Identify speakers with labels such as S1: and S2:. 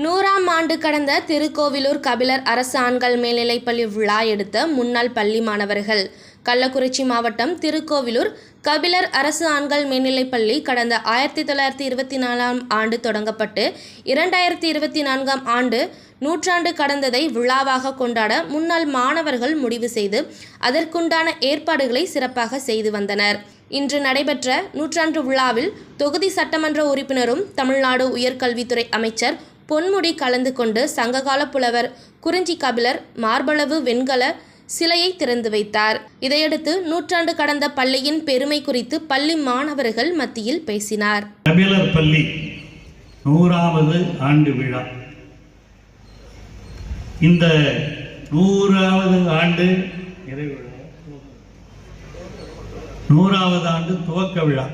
S1: நூறாம் ஆண்டு கடந்த திருக்கோவிலூர் கபிலர் அரசு ஆண்கள் மேல்நிலைப்பள்ளி விழா எடுத்த முன்னாள் பள்ளி மாணவர்கள். கள்ளக்குறிச்சி மாவட்டம் திருக்கோவிலூர் கபிலர் அரசு ஆண்கள் மேல்நிலைப்பள்ளி கடந்த ஆயிரத்தி தொள்ளாயிரத்தி இருபத்தி நாலாம் ஆண்டு தொடங்கப்பட்டு இரண்டாயிரத்தி இருபத்தி நான்காம் ஆண்டு நூற்றாண்டு கடந்ததை விழாவாக கொண்டாட முன்னாள் மாணவர்கள் முடிவு செய்து அதற்குண்டான ஏற்பாடுகளை சிறப்பாக செய்து வந்தனர். இன்று நடைபெற்ற நூற்றாண்டு விழாவில் தொகுதி சட்டமன்ற உறுப்பினரும் தமிழ்நாடு உயர்கல்வித்துறை அமைச்சர் பொன்முடி கலந்து கொண்டு சங்ககால புலவர் குறிஞ்சி கபிலர் மார்பளவு வெண்கல சிலையை திறந்து வைத்தார். இதையடுத்து நூற்றாண்டு கடந்த பள்ளியின் பெருமை குறித்து பள்ளி மாணவர்கள் மத்தியில் பேசினார்.
S2: கபிலர் பள்ளி நூறாவது ஆண்டு விழா. இந்த நூறாவது ஆண்டு நிறைவு நூறாவது ஆண்டு துவக்க விழா.